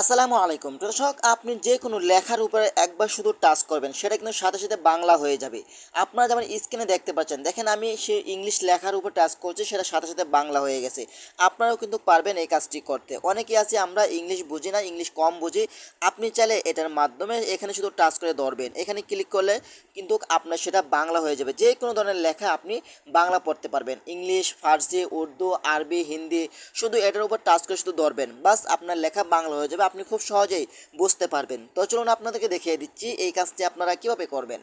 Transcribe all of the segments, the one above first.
আসসালামু আলাইকুম। দর্শক, আপনি যে কোনো লেখার উপরে একবার শুধু টাচ করবেন, সেটা কিন্তু সাথে সাথে বাংলা হয়ে যাবে। আপনারা যেমন স্ক্রিনে দেখতে পাচ্ছেন, দেখেন আমি সে ইংলিশ লেখার উপর টাচ করছি, সেটা সাথে সাথে বাংলা হয়ে গেছে। আপনারাও কিন্তু পারবেন এই কাজটি করতে। অনেকেই আছে, আমরা ইংলিশ বুঝি না ইংলিশ কম বুঝি। আপনি চাইলে এটার মাধ্যমে এখানে শুধু টাচ করে ধরবেন। এখানে ক্লিক করলে কিন্তু আপনার সেটা বাংলা হয়ে যাবে। যে কোনো ধরনের লেখা আপনি বাংলা পড়তে পারবেন। ইংলিশ ফার্সি উর্দু আরবি হিন্দি শুধু এটার উপর টাচ করে শুধু ধরবেন। বাস আপনার লেখা বাংলা হয়ে যাবে। আপনি খুব সহজেই বুঝতে পারবেন। তো চলুন আপনাদেরকে দেখিয়ে দিচ্ছি এই কাজটি আপনারা কীভাবে করবেন।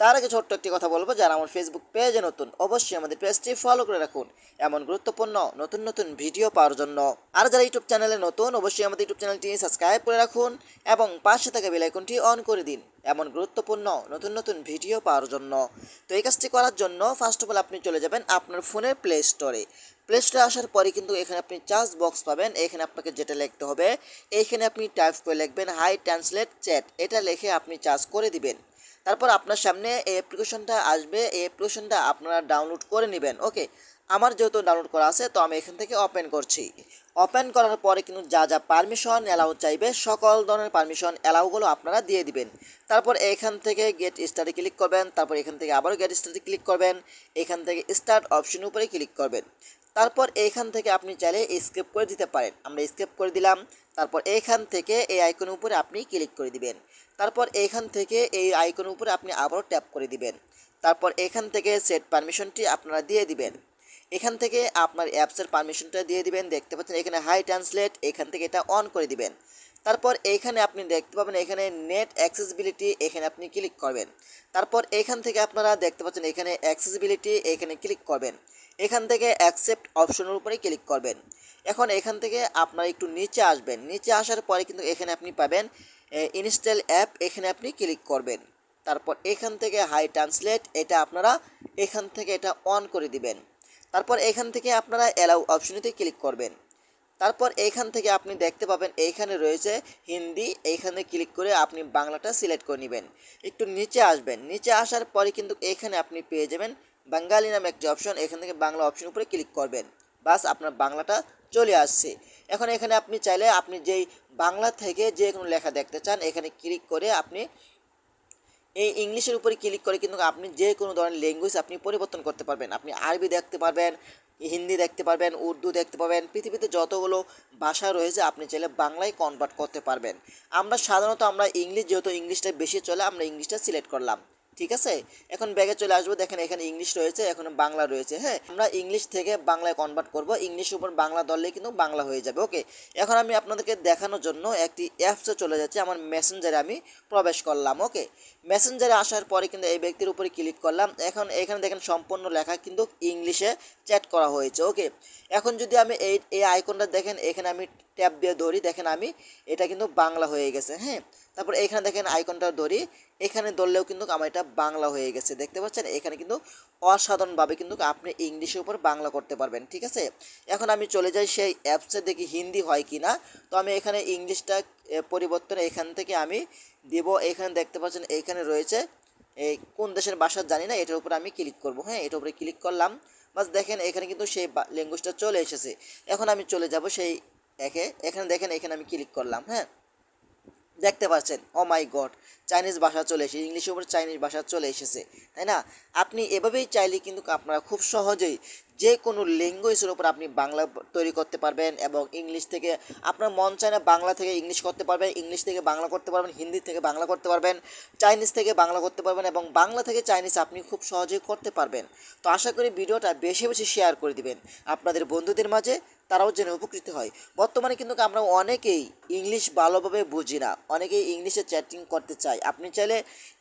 তার আগে ছোট্ট একটি কথা বলব, যারা আমার ফেসবুক পেজে নতুন, অবশ্যই আমাদের পেজটি ফলো করে রাখুন এমন গুরুত্বপূর্ণ নতুন নতুন ভিডিও পাওয়ার জন্য। আর যারা ইউটিউব চ্যানেলে নতুন, অবশ্যই আমাদের ইউটিউব চ্যানেলটি সাবস্ক্রাইব করে রাখুন এবং পাশে থাকা বেলাইকনটি অন করে দিন এমন গুরুত্বপূর্ণ নতুন নতুন ভিডিও পাওয়ার জন্য। তো এই কাজটি করার জন্য ফার্স্ট অফ অল আপনি চলে যাবেন আপনার ফোনের প্লে স্টোরে প্লে স্টোরে আসার পরে কিন্তু এখানে আপনি চার্জ বক্স পাবেন। এখানে আপনাকে যেটা লিখতে হবে এইখানে আপনি টাইপ করে লিখবেন হাই ট্রান্সলেট চ্যাট এটা লিখে আপনি চার্জ করে দিবেন। তারপর আপনার সামনে এই অ্যাপ্লিকেশনটা আসবে। এই অ্যাপ্লিকেশনটা আপনারা ডাউনলোড করে নেবেন। ওকে আমার যেহেতু ডাউনলোড করা আছে, তো আমি এখান থেকে ওপেন করছি। ওপেন করার পরে কিন্তু যা যা পারমিশন অ্যালাউ চাইবে, সকল ধরনের পারমিশন অ্যালাউগুলো আপনারা দিয়ে দিবেন। তারপর এখান থেকে গেট স্টার্টে ক্লিক করবেন, তারপর এখান থেকে আবারও গেট স্টার্টে ক্লিক করবেন, এখান থেকে স্টার্ট অপশন উপরে ক্লিক করবেন। তারপর এইখান থেকে আপনি চাইলে স্কেপ করে দিতে পারেন। আমরা স্কেপ করে দিলাম, তারপর এইখান থেকে এই আইকনের উপরে আপনি ক্লিক করে দিবেন। তারপর এইখান থেকে এই আইকনের উপরে আপনি আবারও ট্যাপ করে দিবেন। তারপর এখান থেকে সেট পারমিশনটি আপনারা দিয়ে দিবেন। এখান থেকে আপনার অ্যাপসের পারমিশনটা দিয়ে দিবেন। দেখতে পাচ্ছেন এখানে হাই ট্রান্সলেট এখান থেকে এটা অন করে দিবেন। তারপর এইখানে আপনি দেখতে পাবেন এখানে নেট অ্যাক্সেসিবিলিটি এখানে আপনি ক্লিক করবেন। তারপর এখান থেকে আপনারা দেখতে পাচ্ছেন এখানে অ্যাক্সেসিবিলিটি এখানে ক্লিক করবেন। এখান থেকে অ্যাকসেপ্ট অপশনের উপরে ক্লিক করবেন। এখন এখান থেকে আপনারা একটু নিচে আসবেন। নিচে আসার পরে কিন্তু এখানে আপনি পাবেন ইনস্টল অ্যাপ এখানে আপনি ক্লিক করবেন। তারপর এখান থেকে হাই ট্রান্সলেট এটা আপনারা এখান থেকে এটা অন করে দিবেন। তারপর এখান থেকে আপনারা অ্যালাউ অপশনেতে ক্লিক করবেন। তারপর এইখান থেকে আপনি দেখতে পাবেন এইখানে রয়েছে হিন্দি এইখানে ক্লিক করে আপনি বাংলাটা সিলেক্ট করে নেবেন। একটু নিচে আসবেন। নিচে আসার পরে কিন্তু এখানে আপনি পেয়ে যাবেন বাঙালি নামে একটি অপশন এখান থেকে বাংলা অপশন উপরে ক্লিক করবেন। বাস আপনার বাংলাটা চলে আসছে। এখন এখানে আপনি চাইলে আপনি যেই বাংলা থেকে যে কোনো লেখা দেখতে চান, এখানে ক্লিক করে আপনি এই ইংলিশের উপরে ক্লিক করে কিন্তু আপনি যে কোনো ধরনের ল্যাঙ্গুয়েজ আপনি পরিবর্তন করতে পারবেন। আপনি আরবি দেখতে পারবেন, হিন্দি দেখতে পারবেন, উর্দু দেখতে পাবেন পৃথিবীতে যতগুলো ভাষা রয়েছে আপনি চাইলে বাংলায় কনভার্ট করতে পারবেন। আমরা সাধারণত আমরা ইংলিশ যেহেতু ইংলিশটা বেশি চলে, আমরা ইংলিশটা সিলেক্ট করলাম। ঠিক আছে? এখন ব্যাগে চলে আসব। দেখেন এখানে ইংলিশ রয়েছে, এখন বাংলা রয়েছে হ্যাঁ? আমরা ইংলিশ থেকে বাংলায় কনভার্ট করব। ইংলিশ উপর বাংলা ধরলে কিন্তু বাংলা হয়ে যাবে ওকে এখন আমি আপনাদেরকে দেখানোর জন্য একটি অ্যাপসে চলে যাচ্ছি। আমার মেসেঞ্জারে আমি প্রবেশ করলাম ওকে মেসেঞ্জারে আসার পরে কিন্তু এই ব্যক্তির উপরে ক্লিক করলাম। এখন এখানে দেখেন সম্পূর্ণ লেখা কিন্তু ইংলিশে চ্যাট করা হয়েছে ওকে এখন যদি আমি এই এই আইকনটা দেখেন, এখানে আমি ট্যাব দিয়ে ধরি দেখেন আমি, এটা কিন্তু বাংলা হয়ে গেছে হ্যাঁ? তারপর এখানে দেখেন আইকনটা ধরি এখানে ধরলেও কিন্তু আমার এটা বাংলা হয়ে গেছে, দেখতে পাচ্ছেন? এখানে কিন্তু অসাধারণভাবে কিন্তু আপনি ইংলিশের উপর বাংলা করতে পারবেন, ঠিক আছে? এখন আমি চলে যাই সেই অ্যাপসে দেখি হিন্দি হয় কি না তো আমি এখানে ইংলিশটা পরিবর্তন এখান থেকে আমি দেব। এখানে দেখতে পাচ্ছেন, এখানে রয়েছে এই কোন দেশের ভাষা জানি না, এটার উপরে আমি ক্লিক করব হ্যাঁ? এটার উপরে ক্লিক করলাম। বাস দেখেন, এখানে কিন্তু সেই ল্যাঙ্গুয়েজটা চলে এসেছে। এখন আমি চলে যাব সেই একে, এখানে দেখেন, এখানে আমি ক্লিক করলাম হ্যাঁ? দেখতে পাচ্ছেন ও মাই গড চাইনিজ ভাষা চলে এসেছে ইংলিশের উপর চাইনিজ ভাষা চলে এসেছে, তাই না? আপনি এভাবেই চাইলে কিন্তু আপনারা খুব সহজেই যে কোনো ল্যাঙ্গুয়েজের উপর আপনি বাংলা তৈরি করতে পারবেন এবং ইংলিশ থেকে আপনার মন চায় না বাংলা থেকে ইংলিশ করতে পারবেন ইংলিশ থেকে বাংলা করতে পারবেন, হিন্দি থেকে বাংলা করতে পারবেন চাইনিজ থেকে বাংলা করতে পারবেন এবং বাংলা থেকে চাইনিজ আপনি খুব সহজেই করতে পারবেন। তো আশা করি ভিডিওটা বেশি বেশি শেয়ার করে দিবেন আপনাদের বন্ধুদের মাঝে তারাও যেন উপকৃত হয়। বর্তমানে কিন্তু আমরা অনেকেই ইংলিশ ভালোভাবে বুঝি না। অনেকেই ইংলিশে চ্যাটিং করতে চাই আপনি চাইলে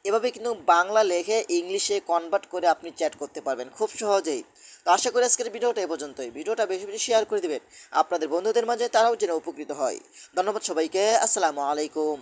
এভাবে কিন্তু বাংলা লেখে ইংলিশে কনভার্ট করে আপনি চ্যাট করতে পারবেন খুব সহজেই। তো আশা করি আজকের ভিডিওটা এ পর্যন্তই। ভিডিওটা বেশি বেশি শেয়ার করে দেবেন। আপনাদের বন্ধুদের মাঝে তারাও যেন উপকৃত হয়। ধন্যবাদ সবাইকে। আসসালামু আলাইকুম।